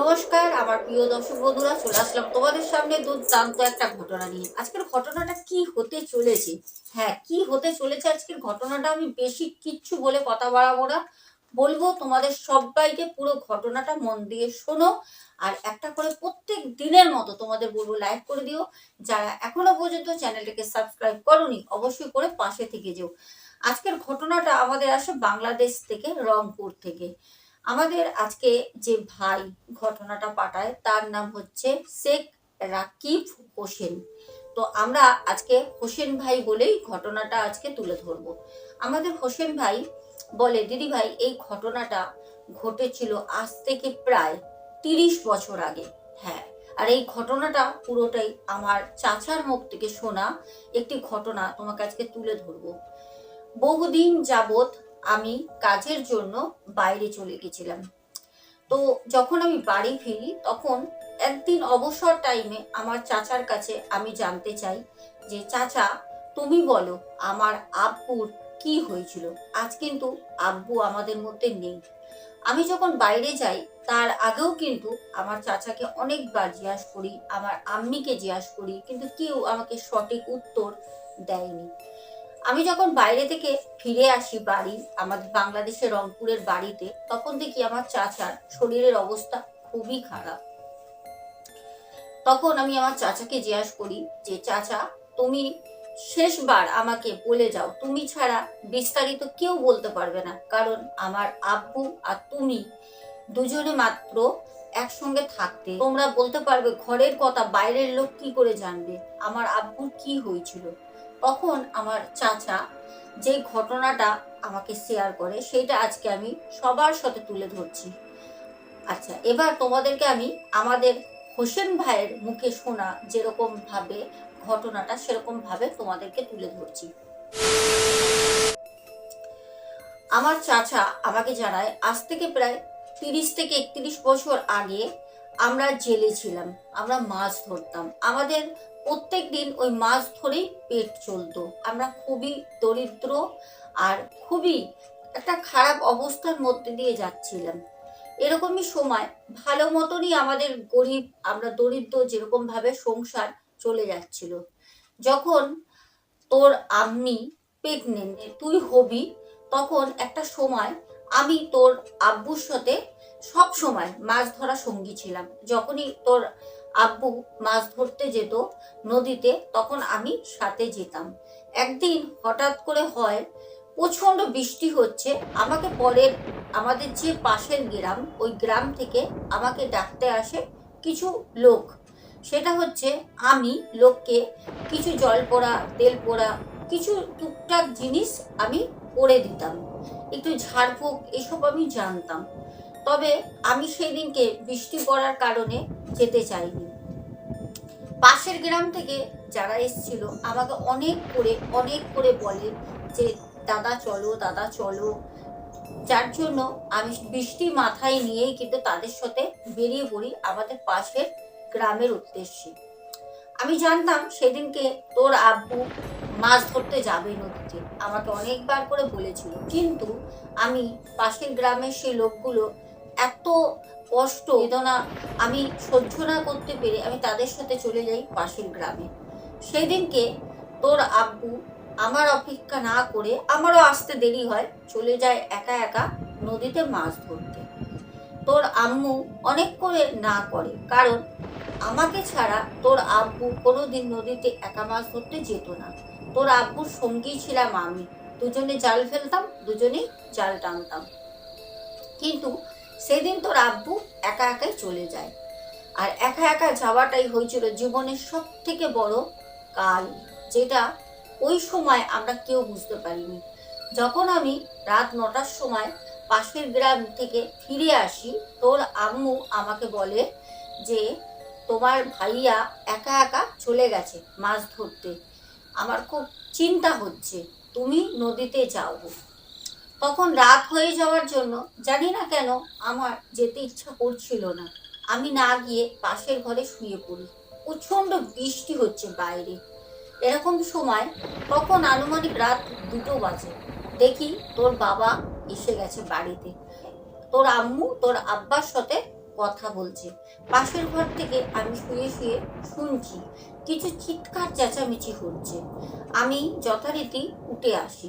নমস্কার, আমার প্রিয় দর্শক বন্ধুরা, চলে আসলাম তোমাদের সামনে দুর্দান্ত একটা ঘটনা নিয়ে। আজকের ঘটনাটা কি হতে চলেছে? হ্যাঁ কি হতে চলেছে আজকের ঘটনাটা আমি বেশি কিচ্ছু বলে কথা বাড়াবো না। বলব, তোমাদের সবাইকে পুরো ঘটনাটা মন দিয়ে শোনো। আর একটা করে প্রত্যেক দিনের মতো তোমাদের বলব লাইক করে দিও। যারা এখনও পর্যন্ত চ্যানেলটাকে সাবস্ক্রাইব করনি, অবশ্যই করে পাশে থেকে যেও। আজকের ঘটনাটা আমাদের আসে বাংলাদেশ থেকে রংপুর থেকে। আমাদের আজকে যে ভাই ঘটনাটা পাঠায়, তার নাম হচ্ছে শেখ রাকিব হোসেন। তো আমরা আজকে হোসেন ভাই বলেই ঘটনাটা আজকে তুলে ধরবো। আমাদের হোসেন ভাই বলে, দিদি ভাই, এই ঘটনাটা ঘটেছিল আজ থেকে প্রায় তিরিশ বছর আগে। হ্যাঁ আর এই ঘটনাটা পুরোটাই আমার চাচার মুখ থেকে শোনা একটি ঘটনা তোমাকে আজকে তুলে ধরবো। বহুদিন যাবত আমি কাজের জন্য বাইরে চলে গেছিলাম। তো যখন আমি বাড়ি ফিরি, তখন একদিন অবসর টাইমে আমার চাচার কাছে আমি জানতে চাই যে, চাচা, তুমি বলো, আমার আব্বুর কি হয়েছিল? আজ কিন্তু আব্বু আমাদের মধ্যে নেই। আমি যখন বাইরে যাই, তার আগেও কিন্তু আমার চাচাকে অনেকবার জিজ্ঞাসা করি, আমার আম্মিকে জিজ্ঞাসা করি, কিন্তু কেউ আমাকে সঠিক উত্তর দেয়নি। আমি যখন বাইরে থেকে ফিরে আসি বাড়ি, আমাদের বাংলাদেশের রংপুরের বাড়িতে, তখন দেখি আমার চাচার শরীরের অবস্থা খুবই খারাপ। তখন আমি আমার চাচাকে জিজ্ঞাসা করি যে, চাচা, তুমি শেষবার আমাকে বলে যাও, তুমি ছাড়া বিস্তারিত কেউ বলতে পারবে না। কারণ আমার আব্বু আর তুমি দুজনে মাত্র একসঙ্গে থাকতে। তোমরা বলতে পারবে ঘরের কথা, বাইরের লোক কি করে জানবে? আমার আব্বুর কি হয়েছিল? তখন আমার চাচা যে ঘটনাটা আমাকে শেয়ার করে সেটা আজকে আমি সবার সাথে তুলে ধরছি। আচ্ছা এবার তোমাদেরকে আমি আমাদের হোসেন ভাইয়ের মুখে শোনা যেরকম ভাবে ঘটনাটা সেরকম ভাবে তোমাদেরকে তুলে ধরছি। আমার চাচা আমাকে জানায়, আজ থেকে প্রায় তিরিশ থেকে একত্রিশ বছর আগে আমরা জেলে ছিলাম, আমরা মাছ ধরতাম। আমাদের প্রত্যেক দিন ওই মাছ ধরেই পেট চলতো। আমরা খুবই দরিদ্র আর খুবই একটা খারাপ অবস্থার মধ্যে দিয়ে যাচ্ছিলাম। এরকমই সময় ভালো মতনই আমাদের গরিব, আমরা দরিদ্র যেরকম ভাবে সংসার চলে যাচ্ছিল। যখন তোর আম্মি প্রেগনেন্ট তুই হবি, তখন একটা সময় আমি তোর আব্বুর সাথে সব সময় মাছ ধরা সঙ্গী ছিলাম। যখনই তোর আব্বু মাছ ধরতে যেত নদীতে, তখন আমি সাথে যেতাম। একদিন হঠাৎ করে হয়, প্রচণ্ড বৃষ্টি হচ্ছে, আমাকে পরের আমাদের যে পাশের গ্রাম, ওই গ্রাম থেকে আমাকে ডাকতে আসে কিছু লোক। সেটা হচ্ছে আমি, লোককে কিছু জল পোড়া, তেল পোড়া, কিছু টুকটাক জিনিস আমি করে দিতাম। একটু ঝাড়ফুঁক, এসব আমি জানতাম। তবে আমি সেই দিনকে বৃষ্টি পড়ার কারণে যেতে চাইনি। পাশের গ্রাম থেকে যারা এসেছিল আমাকে অনেক করে অনেক করে বলে যে, দাদা চলো দাদা চলো। যার জন্য আমি বৃষ্টি মাথায় নিয়েই কিন্তু তাদের সাথে বেরিয়ে পড়ি আমাদের পাশের গ্রামের উদ্দেশ্যে। আমি জানতাম সেদিনকে তোর আব্বু মাছ ধরতে যাবে নদীতে। আমাকে অনেকবার করে বলেছিল। কিন্তু আমি পাশের গ্রামের সেই লোকগুলো এত কষ্ট, বেদনা আমি সহ্য না করতে পেরে আমি তাদের সাথে চলে যাই পাশের গ্রামে। সেই দিনকে তোর আব্বু আমার অপেক্ষা না করে আমারও আসতে দেরি হয়, চলে যায় একা একা নদীতে মাছ ধরতে। তোর আম্মু অনেক করে না করে, কারণ আমাকে ছাড়া তোর আব্বু কোনোদিন নদীতে একা মাছ ধরতে যেত না। তোর আব্বুর সঙ্গী ছিলাম আমি, দুজনে জাল ফেলতাম, দুজনেই জাল টানতাম। কিন্তু সেদিন তোর আব্বু একা একাই চলে যায়। আর একা একা যাওয়াটাই হয়েছিল জীবনের সব থেকে বড় কাল, যেটা ওই সময় আমরা কেউ বুঝতে পারিনি। যখন আমি রাত নটার সময় পাশের গ্রাম থেকে ফিরে আসি, তোর আম্মু আমাকে বলে যে, তোমার ভাইয়া একা একা চলে গেছে মাছ ধরতে। আমার খুব চিন্তা হচ্ছে। তুমি নদীতে যাও। তখন রাত হয়ে যাওয়ার জন্য জানি না কেন আমার যেতে ইচ্ছা করছিল না। আমি না গিয়ে পাশের ঘরে শুয়ে পড়ি। প্রচণ্ড বৃষ্টি হচ্ছে বাইরে। এরকম সময় তখন আনুমানিক রাত দুটো বাজে। দেখি তোর বাবা এসে গেছে বাড়িতে। তোর আম্মু, তোর আব্বার সাথে কথা বলছে। পাশের ঘর থেকে আমি শুয়ে শুয়ে শুনছি, কিছু চিৎকার চেঁচামেচি হচ্ছে। আমি যথারীতি উঠে আসি।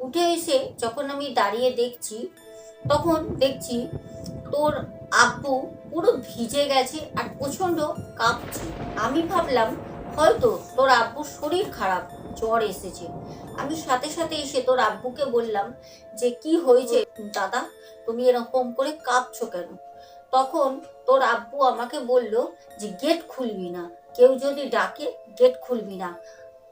উঠে এসে যখন আমি দাঁড়িয়ে দেখছি, তখন দেখছি তোর আব্বু পুরো ভিজে গেছে আর প্রচণ্ড কাঁপছে। আমি ভাবলাম, হয়তো তোর আব্বুর শরীর খারাপ, জ্বর এসেছে। আমি সাথে সাথে এসে তোর আব্বুকে বললাম যে, কি হয়েছে? দাদা, তুমি এরকম করে কাঁপছো কেন? তখন তোর আব্বু আমাকে বলল যে গেট খুলবি না। কেউ যদি ডাকে গেট খুলবি না।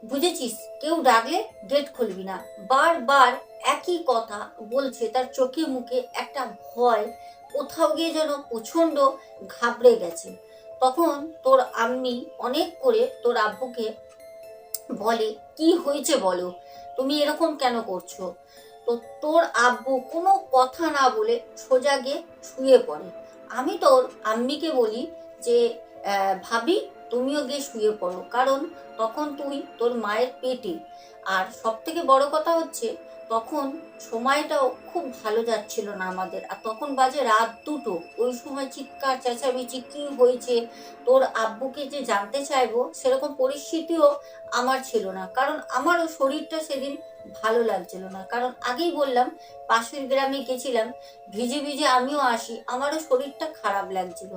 বুঝেছিস? কেউ ডাকলে গেট খুলবি না। বারবার একই কথা বলছে তার চোখে মুখে একটা ভয়, কোথাও গিয়ে যেন প্রচণ্ড ঘাবড়ে গেছে। তখন তোর আম্মি অনেক করে তোর আব্বুকে বলে, কি হয়েছে বলো? তুমি এরকম কেন করছ? তো তোর আব্বু কোনো কথা না বলে সোজা গিয়ে শুয়ে পড়ে। আমি তোর আম্মিকে বলি যে ভাবি, তুমিও গিয়ে শুয়ে পড়ো। কারণ তখন তুই তোর মায়ের পেটে। আর সব থেকে বড় কথা হচ্ছে, তখন সময়টাও খুব ভালো যাচ্ছিল না আমাদের। আর তখন বাজে রাত দুটো। ওই সময় চিৎকার, চেঁচামেচি কি হয়েছে, তোর আব্বুকে যে জানতে চাইব, সেরকম পরিস্থিতিও আমার ছিল না। কারণ আমারও শরীরটা সেদিন ভালো লাগছিল না। কারণ আগেই বললাম, পাশের গ্রামে গেছিলাম, ভিজে ভিজে আমিও আসি, আমারও শরীরটা খারাপ লাগছিল।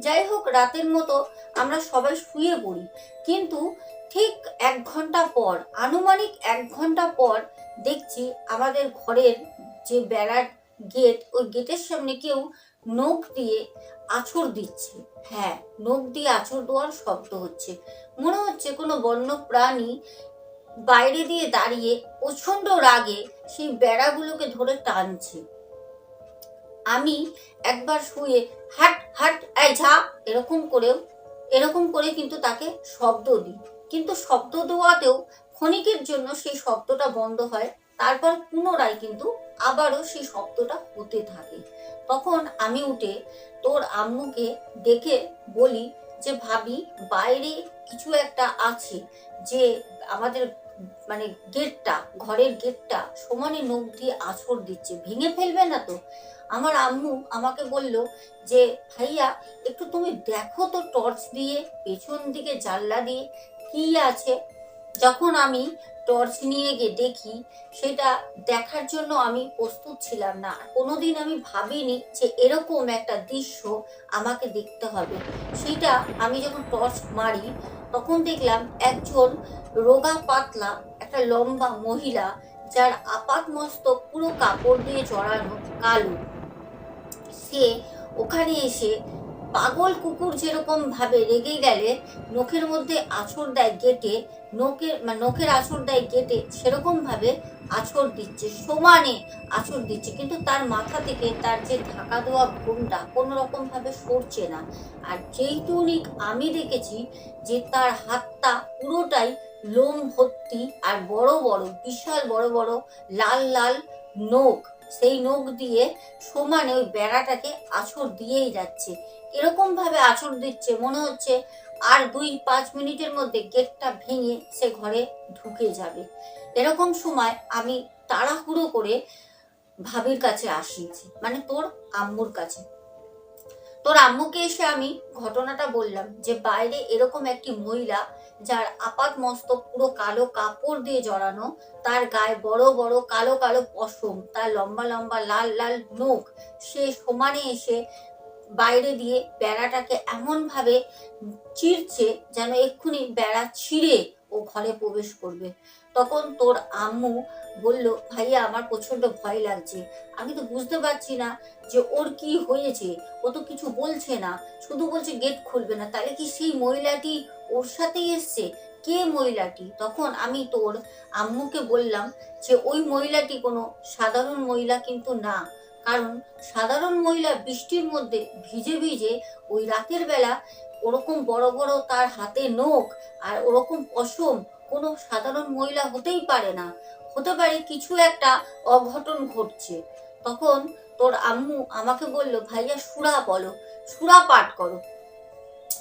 যাই হোক, রাতের মতো আমরা সবাই শুয়ে পড়ি। কিন্তু ঠিক এক ঘণ্টা পর, আনুমানিক এক ঘণ্টা পর দেখছি আমাদের ঘরের যে বেড়ার গেট, ওই গেটের সামনে কেউ নখ দিয়ে আছর দিচ্ছে। হ্যাঁ নখ দিয়ে আছর দেওয়ার শব্দ হচ্ছে। মনে হচ্ছে কোনো বন্য প্রাণী বাইরে দিয়ে দাঁড়িয়ে প্রচণ্ড রাগে সেই বেড়াগুলোকে ধরে টানছে। আমি একবার শুয়ে হাট হাট, এই ঝা এরকম করেও, এরকম করে কিন্তু তাকে শব্দ দিই। কিন্তু শব্দ দেওয়াতেও ক্ষণিকের জন্য সেই শব্দটা বন্ধ হয়, তারপর পুনরায় কিন্তু আবারও সেই শব্দটা হতে থাকে। তখন আমি উঠে তোর আম্মুকে ডেকে বলি যে, ভাবি, বাইরে কিছু একটা আছে যে, আমাদের মানে গেটটা, ঘরের গেটটা সমানে নখ দিয়ে আছর দিচ্ছে। ভেঙে ফেলবে না তো? আমার আম্মু আমাকে বলল যে, ভাইয়া, একটু তুমি দেখো তো টর্চ দিয়ে, পেছন দিকে জানলা দিয়ে কি আছে? যখন আমি টর্চ নিয়ে গিয়ে দেখি, সেটা দেখার জন্য আমি প্রস্তুত ছিলাম না। কোনোদিন আমি ভাবিনি যে এরকম একটা দৃশ্য আমাকে দেখতে হবে। সেটা আমি যখন টর্চ মারি, তখন দেখলাম একজন রোগা পাতলা একটা লম্বা মহিলা, যার আপাত মস্তক পুরো কাপড় দিয়ে জড়ানো কালো। সে ওখানে এসে পাগল কুকুর যেরকম ভাবে রেগে গেলে নখের মধ্যে আছর দেয় গেটে নখের নখের আছর দেয় গেটে সেরকম ভাবে আছর দিচ্ছে, সমানে আছর দিচ্ছে। কিন্তু তার মাথা থেকে তার যে ঢাকা দেওয়া ঘুমটা কোনো রকম ভাবে সরছে না। আর যেইটুনি আমি দেখেছি যে তার হাতটা পুরোটাই লোম ভর্তি আর বড় বড়, বিশাল বড় বড় লাল লাল নখ। সেই নখ দিয়ে সমানে ওই বেড়াটাকে আছর দিয়েই যাচ্ছে। এরকম ভাবে আছর দিচ্ছে, মনে হচ্ছে আর দুই পাঁচ মিনিটের মধ্যে গেটটা ভেঙে সে ঘরে ঢুকে যাবে। এরকম সময় আমি তাড়াহুড়ো করে ভাবির কাছে আসিয়েছি মানে তোর আম্মুর কাছে। তোর আম্মুকে এসে আমি ঘটনাটা বললাম যে বাইরে এরকম একটি মহিলা যার আপাত মস্তক পুরো কালো কাপড় দিয়ে জড়ানো, তার গায়ে বড় বড় কালো কালো পশম, তার লম্বা লম্বা লাল লাল নখ, সে সমানে এসে বাইরে দিয়ে বেড়াটাকে এমনভাবে চিরছে যেন এক্ষুনি বেড়া ছিঁড়ে ও ঘরে প্রবেশ করবে। তখন তোর আম্মু বলল, ভাইয়া, আমার প্রচণ্ড ভয় লাগছে। আমি তো বুঝতে পারছি না যে ওর কি হয়েছে। ও তো কিছু বলছে না। শুধু বলছে, গেট খুলবে না। তাহলে কি সেই মহিলাটি ওর সাথেই এসছে। কে মহিলাটি? তখন আমি তোর আম্মুকে বললাম যে, ওই মহিলাটি কোনো সাধারণ মহিলা কিন্তু না। কারণ সাধারণ মহিলা বৃষ্টির মধ্যে ভিজে ভিজে ওই রাতের বেলা ওরকম বড় বড় তার হাতে নখ আর ওরকম পশম কোনো সাধারণ মহিলা হতেই পারে না। হতে পারে কিছু একটা অঘটন ঘটছে। তখন তোর আম্মু আমাকে বলল, ভাইয়া, সুরা বলো। সুরা পাঠ করো।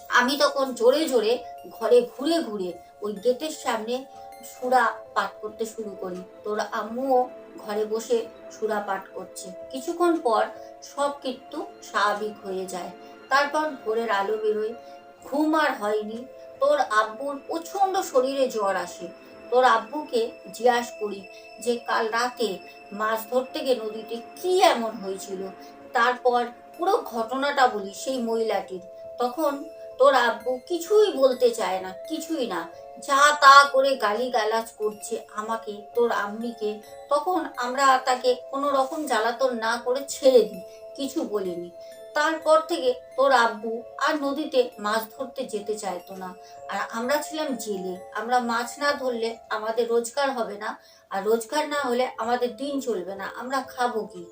আমি তখন জোরে জোরে ঘরে ঘুরে ঘুরে ওই গেটের সামনে সুরা পাঠ করতে শুরু করি। তোর আম্মুও ঘরে বসে সুরা পাঠ করছে। কিছুক্ষণ পর সব কিন্তু স্বাভাবিক হয়ে যায়। তারপর ভোরের আলো বেরোয়। ঘুম আর হয়নি। তোর আব্বুর প্রচণ্ড শরীরে জ্বর আসে। তোর আব্বুকে জিজ্ঞাস করি যে, কাল রাতে মাছ ধরতে গিয়ে নদীতে কি এমন হয়েছিল? তারপর পুরো ঘটনাটা বলি সেই মহিলাটির। তখন তোর আব্বু কিছুই বলতে চায় না, কিছুই না। যা তা করে গালি গালাজ করছে আমাকে, তোর আম্মিকে, তখন আমরা তাকে কোনো রকম জ্বালাতন না করে ছেড়ে দিই, কিছু বলিনি। তারপর থেকে তোর আব্বু আর নদীতে মাছ ধরতে যেতে চাইতো না। আর আমরা ছিলাম জেলে, আমরা মাছ না ধরলে আমাদের রোজগার হবে না, আর রোজগার না হলে আমাদের দিন চলবে না, আমরা খাব কি?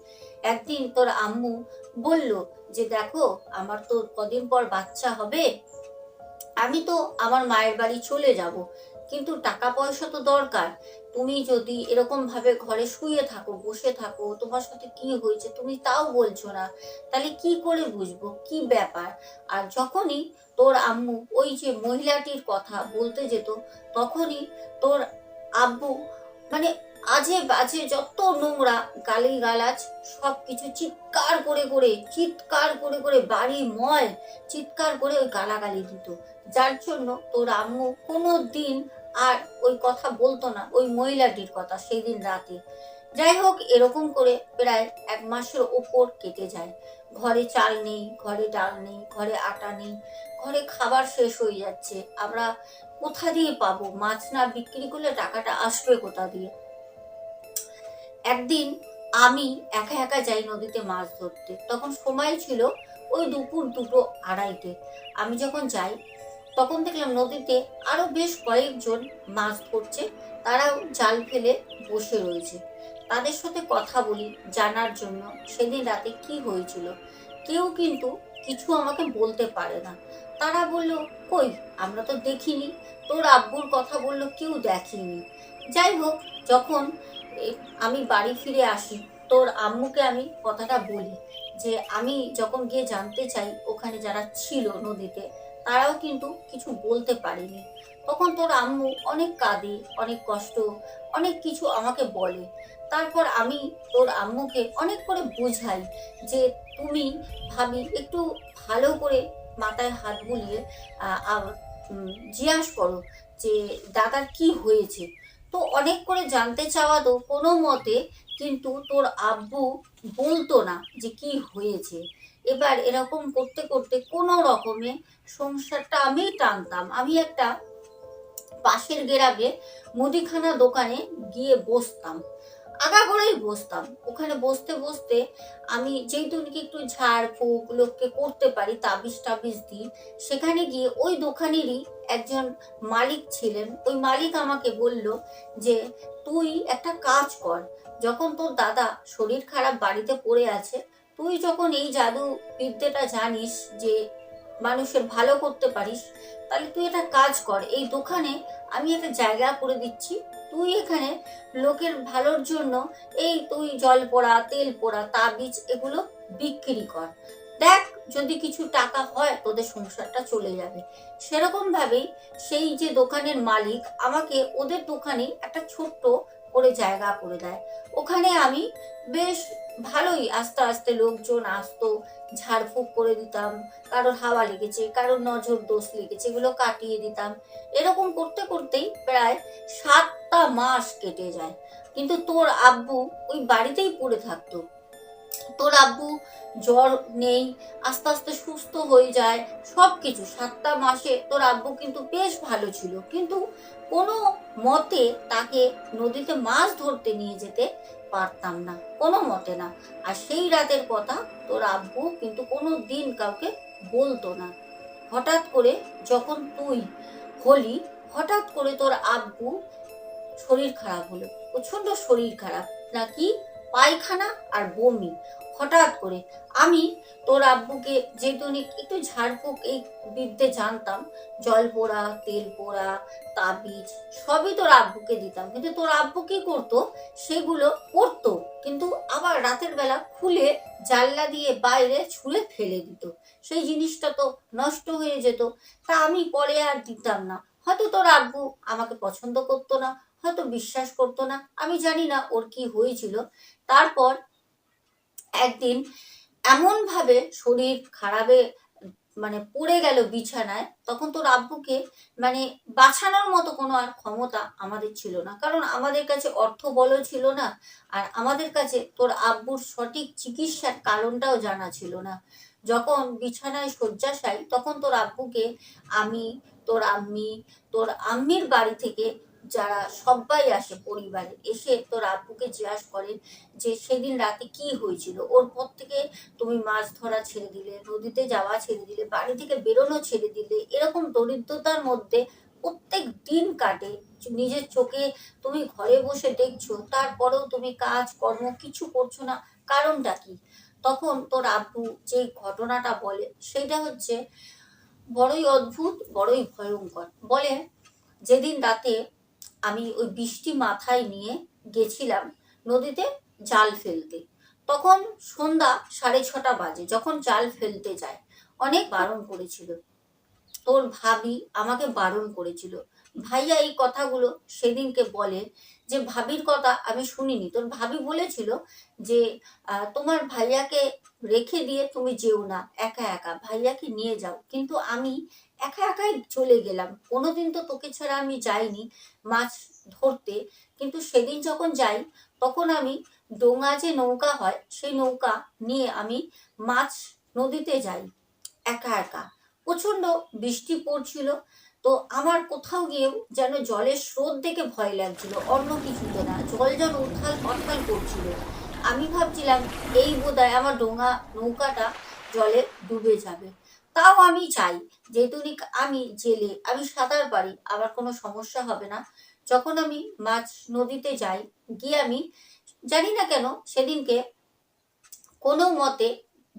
একদিন তোর আম্মু বলল যে, দেখো, আমার তো কদিন পর বাচ্চা হবে। আমি তো আমার মায়ের বাড়ি চলে যাব। কিন্তু টাকা পয়সা তো দরকার। তুমি যদি এরকম ভাবে ঘরে শুয়ে থাকো, বসে থাকো, তোমার সাথে কি হয়েছে তুমি তাও বলছো না। তাহলে কি করে বুঝব? কি ব্যাপার? আর যখনই তোর আম্মু ওই যে মহিলাটির কথা বলতে যেত, তখনই তোর আব্বু মানে আজে বাজে যত নোংরা গালি গালাজ সব কিছু চিৎকার করে করে, চিৎকার করে করে বাড়ি ময় চিৎকার করে ওই গালাগালি দিত। যার জন্য তোর আম্মু কোনো দিন আর ওই কথা বলতো না, ওই মহিলাটির কথা সেই দিন রাতে। যাই হোক, এরকম করে প্রায় এক মাসের ওপর কেটে যায়। ঘরে চাল নেই, ঘরে ডাল নেই, ঘরে আটা নেই, ঘরে খাবার শেষ হয়ে যাচ্ছে। আমরা কোথা দিয়ে পাবো? মাছ না বিক্রি করলে টাকাটা আসবে কোথা দিয়ে? একদিন আমি একা একা যাই নদীতে মাছ ধরতে। তখন সময় ছিল ওই দুপুর দুটো আড়াইটে। আমি যখন যাই, তখন দেখলাম নদীতে আরও বেশ কয়েকজন মাছ ধরছে। তারাও জাল ফেলে বসে রয়েছে। তাদের সাথে কথা বলি, জানার জন্য সেদিন রাতে কি হয়েছিল। কেউ কিন্তু কিছু আমাকে বলতে পারে না। তারা বলল, কই, আমরা তো দেখিনি। তোর আব্বুর কথা বলল, কেউ দেখেনি। যাই হোক, যখন আমি বাড়ি ফিরে আসি। তোর আম্মুকে আমি কথাটা বলি যে, আমি যখন গিয়ে জানতে চাই ওখানে যারা ছিল নদীতে, তারাও কিন্তু কিছু বলতে পারেনি। তখন তোর আম্মু অনেক কাঁদে, অনেক কষ্ট, অনেক কিছু আমাকে বলে। তারপর আমি তোর আম্মুকে অনেক করে বোঝাই যে, তুমি ভাবি একটু ভালো করে মাথায় হাত বুলিয়ে জিজ্ঞাস করো যে, দাদার কি হয়েছে? তো অনেক করে জানতে চাওয়া তো কোনো মতে কিন্তু তোর আব্বু বলতো না যে কি হয়েছে। এবার এরকম করতে করতে কোনো রকমে সংসারটা আমি টানতাম। আমি একটা পাশের গেরাবে মুদিখানা দোকানে গিয়ে বসতাম। আগা করেই বসতাম। ওখানে বসতে বসতে আমি যেহেতু নাকি একটু ঝাড় ফুঁক লোককে করতে পারি, তাবিজ টাবিজ দিই, সেখানে গিয়ে ওই দোকানেরই একজন মালিক ছিলেন। ওই মালিক আমাকে বলল যে, তুই একটা কাজ কর, যখন তোর দাদা শরীর খারাপ, বাড়িতে পড়ে আছে, তুই যখন এই জাদু বিদ্যেটা জানিস যে মানুষের ভালো করতে পারিস, তাহলে তুই একটা কাজ কর, এই দোকানে আমি একটা জায়গা করে দিচ্ছি, তুই এখানে লোকের ভালোর জন্য এই তুই জল পোড়া, তেল পোড়া, তাবিজ এগুলো বিক্রি কর। দেখ যদি কিছু টাকা হয় তোদের সংসারটা চলে যাবে। সেরকম ভাবেই সেই যে দোকানের মালিক আমাকে ওদের দোকানে একটা ছোট্ট করে জায়গা করে দেয়। ওখানে আমি বেশ ভালোই আস্তে আস্তে লোকজন আসতো, ঝাড়ফুঁক করে দিতাম, কারোর হাওয়া লেগেছে, কারোর নজর দোষ লেগেছে, এগুলো কাটিয়ে দিতাম। এরকম করতে করতেই প্রায় সাতটা মাস কেটে যায়। কিন্তু তোর আব্বু ওই বাড়িতেই পড়ে থাকতো। তোর আব্বু জ্বর নেই, আস্তে আস্তে সুস্থ হয়ে যায় সব কিছু সাতটা মাসে তোর আব্বু কিন্তু বেশ ভালো ছিল। কিন্তু কোনো মতে তাকে নদীতে মাছ ধরতে নিয়ে যেতে পারতাম না। কোনো মতে না। আর সেই রাতের কথা তোর আব্বু কিন্তু কোনো দিন কাউকে বলতো না। হঠাৎ করে যখন তুই হলি, হঠাৎ করে তোর আব্বু শরীর খারাপ হলো। প্রচণ্ড শরীর খারাপ। নাকি পায়খানা আর বমি। হঠাৎ করে আমি তোর আব্বুকে যেহেতু একটু ঝাড়ফুঁক এই বিদ্যে জানতাম, জল পোড়া, তেল পোড়া, তাবিজ, সবই তোর আব্বুকে দিতাম। কিন্তু তোর আব্বু কি করতো? সেগুলো করতো, কিন্তু আবার রাতের বেলা খুলে জানলা দিয়ে বাইরে ছুঁড়ে ফেলে দিত। সেই জিনিসটা তো নষ্ট হয়ে যেত। তা আমি পরে আর দিতাম না। হয়তো তোর আব্বু আমাকে পছন্দ করতো না, হয়তো বিশ্বাস করতো না, আমি জানি না ওর কি হয়েছিল। তারপর একদিন এমন ভাবে শরীর খারাপে মানে পড়ে গেল বিছানায়, তখন তোর আব্বুকে মানে বাঁচানোর মতো কোনো আর ক্ষমতা আমাদের ছিল না। কারণ আমাদের কাছে অর্থ বলও ছিল না, আর আমাদের কাছে তোর আব্বুর সঠিক চিকিৎসার কারণটাও জানা ছিল না। যখন বিছানায় শয্যাশায়ী, তখন তোর আব্বুকে আমি, তোর আম্মি, তোর আম্মির বাড়ি থেকে যারা সবাই আসে পরিবারে, এসে তোর আব্বুকে জিজ্ঞাসা করেন যে সেদিন রাতে কি হয়েছিল? ওর পর থেকে তুমি মাছ ধরা ছেড়ে দিলে, নদীতে যাওয়া ছেড়ে দিলে, বাড়ি থেকে বেরোনো ছেড়ে দিলে, এরকম দরিদ্রতার মধ্যে প্রত্যেক দিন কাটে। নিজের চোখে তুমি ঘরে বসে দেখছ, তারপরেও তুমি কাজ, কর্ম কিছু করছ না, কারণটা কি? তখন তোর আব্বু যে ঘটনাটা বলে, সেটা হচ্ছে বড়ই অদ্ভুত, বড়ই ভয়ঙ্কর। বলে, যেদিন রাতে আমি ওই বৃষ্টি মাথায় নিয়ে গেছিলাম নদীতে জাল ফেলতে। তখন সন্ধ্যা সাড়ে ছটা বাজে, যখন জাল ফেলতে যায়, অনেক বারণ করেছিল। তোর ভাবি আমাকে বারণ করেছিল। ভাইয়া এই কথাগুলো সেদিনকে বলে যে, ভাবির কথা আমি শুনিনি। তোর ভাবি বলেছিল যে তোমার ভাইয়াকে রেখে দিয়ে তুমি যেও না, একা একা। ভাইয়াকে নিয়ে যাও। কিন্তু আমি একা একাই চলে গেলাম। কোনোদিন তো তোকে ছাড়া আমি যাইনি মাছ ধরতে। কিন্তু সেদিন যখন যাই, তখন আমি ডোঙা যে নৌকা হয়, সেই নৌকা নিয়ে আমি মাছ নদীতে যাই, একা একা। প্রচণ্ড বৃষ্টি পড়ছিল। তো আমার কোথাও গিয়েও যেন জলের স্রোত দেখে ভয় লাগছিল, অন্য কিছুতে না। জল যেন উথাল পাথাল করছিল। আমি ভাবছিলাম, এই বোধহয় আমার ডোঙা নৌকাটা জলে ডুবে যাবে। তাও আমি চাই, যেহেতু আমি জেলে, আমি সাঁতার পারি, আমার কোনো সমস্যা হবে না। যখন আমি মাছ নদীতে যাই, গিয়ে আমি জানি না কেন সেদিনকে কোনো মতে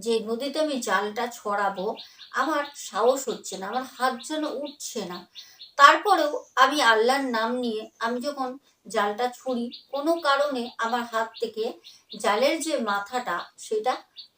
যে নদীতে আমি জালটা ছড়াবো, আমার সাহস হচ্ছে না, আমার হাত যেন উঠছে না। তারপরেও আমি আল্লাহর নাম নিয়ে আমি যখন জালটা ছুঁড়ি, কোনো কারণে আমার হাত থেকে জালের যে মাথাটা, সেটা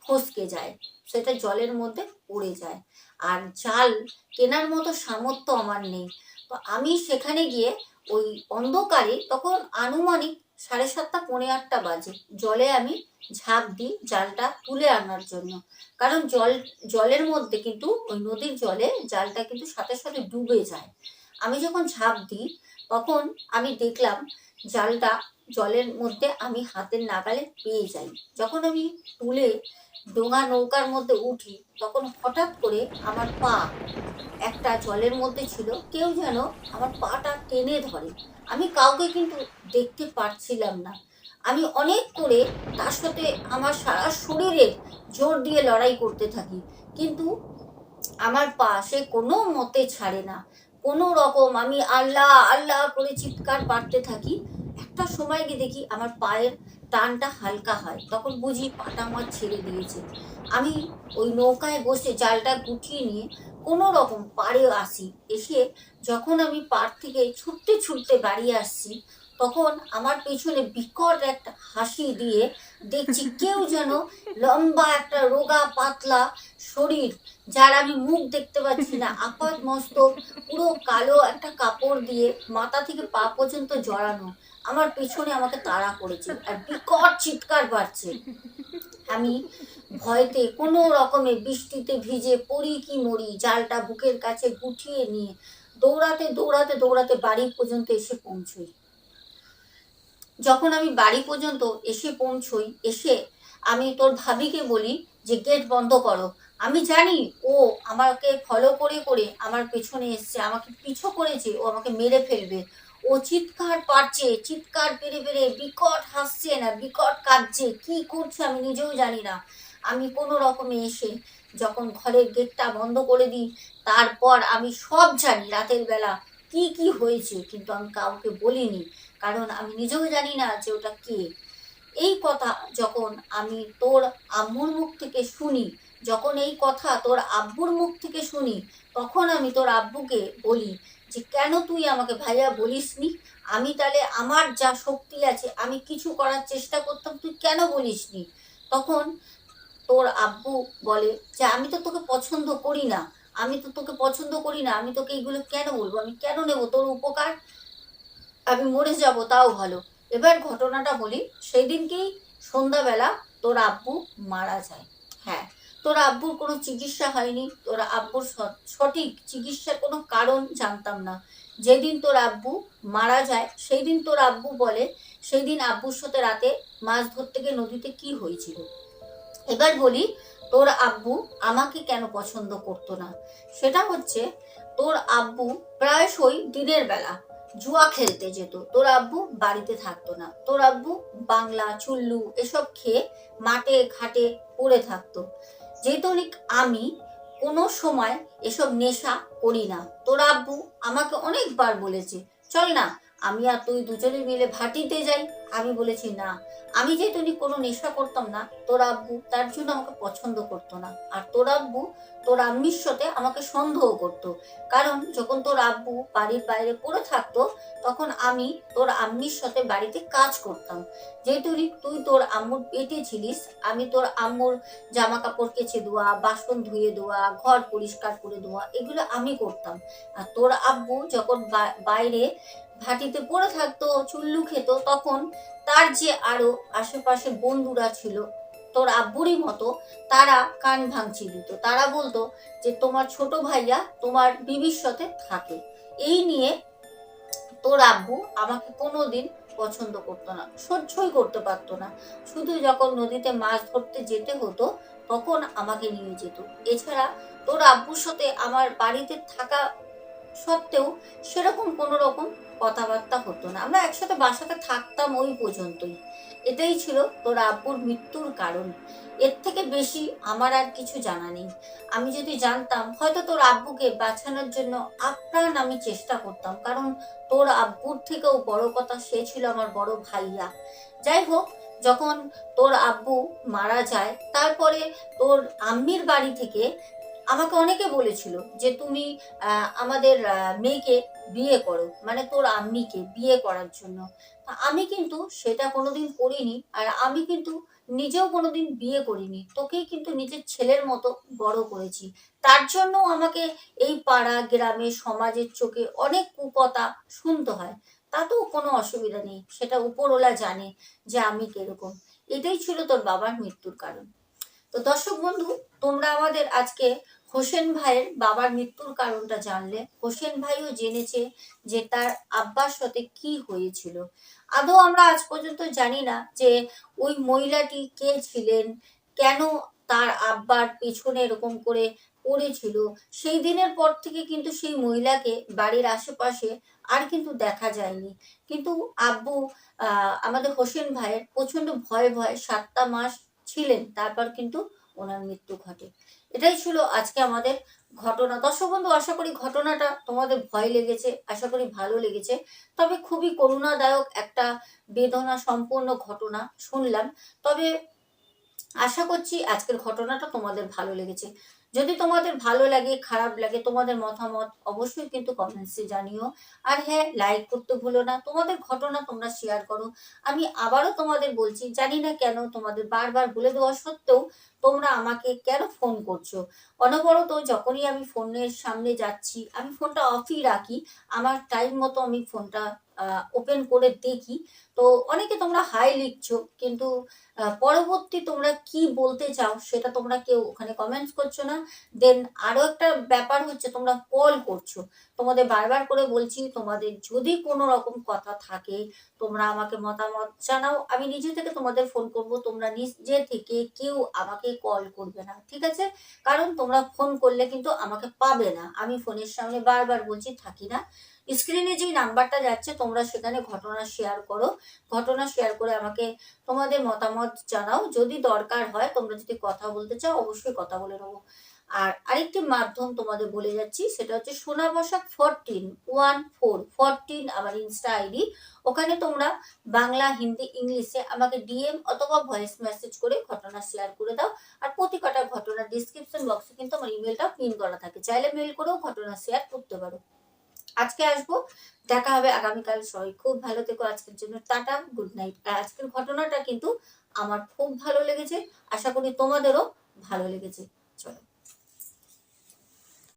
ফসকে যায়, সেটা জলের মধ্যে পড়ে যায়। আর জাল কেনার মতো সামর্থ্য আমার নেই। তো আমি সেখানে গিয়ে ওই অন্ধকারে তখন আনুমানিক সাড়ে সাতটা, পৌনে আটটা বাজে। জলে আমি ঝাঁপ দিই জালটা তুলে আনার জন্য। কারণ জল, জলের মধ্যে কিন্তু ওই নদীর জলে জালটা কিন্তু সাথে সাথে ডুবে যায়। আমি যখন ঝাঁপ দিই, তখন আমি দেখলাম জালটা জলের মধ্যে আমি হাতের নাগালে পেয়ে যাই। যখন আমি তুলে ডোঙা নৌকার মধ্যে উঠি, তখন হঠাৎ করে আমার পা একটা জলের মধ্যে ছিল। কেউ যেন আমার পাটা টেনে ধরে। আমি কাউকে কিন্তু দেখতে পারছিলাম না। আমি অনেক করে তার সাথে আমার সারা শরীরে জোর দিয়ে লড়াই করতে থাকি। কিন্তু আমার পা সে কোনো মতে ছাড়ে না। কোনো রকম আমি আল্লাহ আল্লাহ করে চিৎকার পাড়তে থাকি। একটা সময় গিয়ে দেখি আমার পায়ের টানটা হালকা হয়, তখন বুঝি পাটা আমার ছেড়ে দিয়েছে। আমি ওই নৌকায় বসে জালটা গুটিয়ে নিয়ে কোনো রকম পাড়ে আসি, এসে যখন আমি পাড় থেকে ছুটতে ছুটতে বাড়ি আসছি তখন আমার পেছনে বিকট একটা হাসি দিয়ে দেখছি কেউ যেন লম্বা একটা রোগা পাতলা শরীর, যার আমি মুখ দেখতে পাচ্ছি না। আপাত মস্ত, পুরো কালো একটা কাপড় দিয়ে মাথা থেকে পা পর্যন্ত জড়ানো। আমার পেছনে আমাকে তাড়া করেছে আর বিকট চিৎকার বাড়ছে। আমি ভয়তে কোনো রকমে বৃষ্টিতে ভিজে পড়ি কি মরি, জালটা বুকের কাছে গুটিয়ে নিয়ে দৌড়াতে দৌড়াতে দৌড়াতে বাড়ি পর্যন্ত এসে পৌঁছই। যখন আমি বাড়ি পর্যন্ত এসে পৌঁছই, এসে আমি তোর ভাবিকে বলি যে, গেট বন্ধ করো। আমি জানি ও আমাকে ফলো করে করে আমার পেছনে এসছে, আমাকে পিছু করেছে, ও আমাকে মেরে ফেলবে। ও চিৎকার পারছে, চিৎকার পেরে পেরে বিকট হাসছে না, বিকট কাঁদছে, কি করছে আমি নিজেও জানি না। আমি কোনো রকমে এসে যখন ঘরের গেটটা বন্ধ করে দিই, তারপর আমি সব জানি রাতের বেলা। কি কি হয়েছে? কিন্তু আমি কাউকে বলিনি। কারণ আমি নিজেও জানি না যে ওটা কে। এই কথা যখন আমি তোর আম্মুর মুখ থেকে শুনি, যখন এই কথা তোর আব্বুর মুখ থেকে শুনি, তখন আমি তোর আব্বুকে বলি যে, কেন তুই আমাকে ভাইয়া বলিসনি? আমি তাহলে আমার যা শক্তি আছে, আমি কিছু করার চেষ্টা করতাম, তুই কেন বলিসনি? তখন তোর আব্বু বলে যে, আমি তো তোকে পছন্দ করি না। আমি তো তোকে পছন্দ করি না, আমি তোকে এইগুলো কেন বলব? আমি কেন নেব? তোর উপকার? আমি মরে যাব, তাও ভালো। এবার ঘটনাটা বলি সেই দিনকেই সন্ধ্যাবেলা তোর আব্বু মারা যায়। হ্যাঁ তোর আব্বুর কোনো চিকিৎসা হয়নি, তোর আব্বুর সঠিক চিকিৎসার কোনো কারণ জানতাম না। যেদিন তোর আব্বু মারা যায় সেই দিন তোর আব্বু বলে সেই দিন আব্বুর সাথে রাতে মাছ ধরতে গিয়ে নদীতে কি হয়েছিল? এবার বলি তোর আব্বু আমাকে কেন পছন্দ করতো না? সেটা হচ্ছে, তোর আব্বু প্রায়শই দিনের বেলা জুয়া খেলতে যেত। তোর আব্বু বাড়িতে থাকতো না। তোর আব্বু বাংলা, চুল্লু এসব খেয়ে মাঠে, ঘাটে পড়ে থাকতো। যেহেতু আমি, কোনো সময় এসব নেশা করি না। তোর আব্বু আমাকে অনেকবার বলেছে, চল না আমি আর তুই দুজনে মিলে ভাটিতে যাই। আমি বলেছি, না, আমি যেহেতু কোনো নেশা করতাম না, তোর আব্বু তার জন্য আমাকে পছন্দ করতো না। আর তোর আব্বু তোর আম্মির সাথে আমাকে সন্দেহ করতো। কারণ যখন তোর আব্বু বাড়ির বাইরে পড়ে থাকতো, তখন আমি তোর আম্মির সাথে বাড়িতে কাজ করতাম। যেহেতু তুই তোর আম্মুর পেটে ছিলিস, আমি তোর আম্মুর জামা কাপড় কেচে দেওয়া, বাসন ধুয়ে দেওয়া, ঘর পরিষ্কার করে দেওয়া, এগুলো আমি করতাম। আর তোর আব্বু যখন বাইরে ভাটিতে পড়ে থাকতো, চুল্লু খেত, তখন তার যে আরও আশেপাশে বন্ধুরা ছিল, তোর আব্বুরই মতো, তারা কান ভাঙচি দিত। তারা বলতো যে, তোমার ছোট ভাইয়া তোমার বিবির সাথে থাকে। এই নিয়ে তোর আব্বু আমাকে কোনোদিন পছন্দ করতো না, সহ্যই করতে পারতো না। শুধু যখন নদীতে মাছ ধরতে যেতে হতো, তখন আমাকে নিয়ে যেত। এছাড়া তোর আব্বুর সাথে আমার বাড়িতে থাকা সত্ত্বেও সেরকম কোনো রকম কথাবার্তা হতো না। আমরা একসাথে বাসাতে থাকতাম ওই পর্যন্তই। এটাই ছিল তোর আব্বুর মৃত্যুর কারণ। এর থেকে বেশি আমার আর কিছু জানা নেই। আমি যদি জানতাম, হয়তো তোর আব্বুকে বাঁচানোর জন্য আপ্রাণ আমি চেষ্টা করতাম, কারণ তোর আব্বুর থেকেও বড় কথা সে ছিল আমার বড় ভাইয়া। যাই হোক, যখন তোর আব্বু মারা যায়, তারপরে তোর আম্মির বাড়ি থেকে আমাকে অনেকে বলেছিল যে তুমি আমাদের মেয়েকে বিয়ে করো মানে তোর আম্মিকে বিয়ে করার জন্য। আমি কিন্তু সেটা কোনোদিন করিনি আর আমি কিন্তু নিজেও কোনোদিন বিয়ে করিনি। তোকেই কিন্তু নিজের ছেলের মতো বড় করেছি। তার জন্য আমাকে এই পাড়া, গ্রামে, সমাজের চোখে অনেক কুকথা শুনতে হয়। তাতেও কোনো অসুবিধা নেই, সেটা উপরওয়ালা জানে যে আমি কীরকম। এটাই ছিল তোর বাবার মৃত্যুর কারণ। তো দর্শক বন্ধু, তোমরা আমাদের আজকে হোসেন ভাইয়ের বাবার মৃত্যুর কারণটা জানলে হোসেন ভাইও জেনেছে যে তার আব্বার সাথে কি হয়েছিল। আদৌ আমরা আজ পর্যন্ত জানি না যে ওই মহিলাটি কে ছিলেন, কেন তার আব্বার পেছনে এরকম করে পড়েছিল। সেই দিনের পর থেকে কিন্তু সেই মহিলাকে বাড়ির আশেপাশে আর কিন্তু দেখা যায়নি। কিন্তু আব্বু আমাদের হোসেন ভাইয়ের প্রচণ্ড ভয়ে ভয়ে সাতটা মাস ছিলেন। তারপর কিন্তু ওনার মৃত্যু ঘটে। এটাই ছিল আজকে আমাদের ঘটনা। দর্শক বন্ধু, আশা করি ঘটনাটা তোমাদের ভয় লেগেছে, আশা করি ভালো লেগেছে। তবে খুবই করুণাদায়ক একটা বেদনা সম্পূর্ণ ঘটনা শুনলাম। তবে আশা করছি আজকের ঘটনাটা তোমাদের ভালো লেগেছে। যদি তোমাদের ভালো লাগে, খারাপ লাগে, তোমাদের মতামত অবশ্যই কিন্তু কমেন্টসে জানিও। আর হ্যাঁ লাইক করতে ভুলো না, তোমাদের ঘটনা তোমরা শেয়ার করো। আমি আবারও তোমাদের বলছি, জানি না কেন তোমাদের বারবার বলে দেওয়া সত্ত্বেও তোমরা আমাকে কেন ফোন করছ? অনবরত যখনই আমি ফোনের সামনে যাচ্ছি, আমি ফোনটা অফই রাখি, আমার টাইম মতো আমি ফোনটা ওপেন করে দেখি। তো অনেকে তোমরা হাই লিখছো, কিন্তু পরবর্তী তোমরা কি বলতে চাও সেটা তোমরা কেউ ওখানে কমেন্টস করছ না। দেন আরও একটা ব্যাপার হচ্ছে তোমরা কল করছ। তোমাদের বারবার করে বলছি, তোমাদের যদি কোনো রকম কথা থাকে, তোমরা আমাকে মতামত জানাও। আমি নিজে থেকে তোমাদের ফোন করব, তোমরা নিজে থেকে কেউ আমাকে কল করবে না, ঠিক আছে? কারণ তোমরা ফোন করলে কিন্তু আমাকে পাবে না। আমি ফোনের সামনে বারবার বলছি, থাকি না। স্ক্রিনে যে নাম্বারটা যাচ্ছে, তোমরা সেখানে ঘটনা শেয়ার করো। ঘটনা শেয়ার করে আমাকে তোমাদের মতামত জানাও। যদি দরকার হয়, তোমরা যদি কথা বলতে চাও, অবশ্যই কথা বলে নেব। আর আরেকটি মাধ্যম তোমাদের বলে যাচ্ছি, সেটা হচ্ছে Sona Basak fourteen one four fourteen আমার ইনস্টা আইডি ওখানে তোমরা বাংলা, হিন্দি, ইংলিশে আমাকে ডিএম অথবা ভয়েস মেসেজ করে ঘটনা শেয়ার করে দাও। আর প্রতি কটা ঘটনার ডিসক্রিপশন বক্সে কিন্তু আমার ইমেলটা পিন করা থাকে। চাইলে মেল করেও ঘটনা শেয়ার করতে পারো। আজকে আসব, দেখা হবে আগামীকাল সবাই। খুব ভালো থেকো, আজকের জন্য টাটা গুড নাইট আজকের ঘটনাটা কিন্তু আমার খুব ভালো লেগেছে, আশা করি তোমাদেরও ভালো লেগেছে।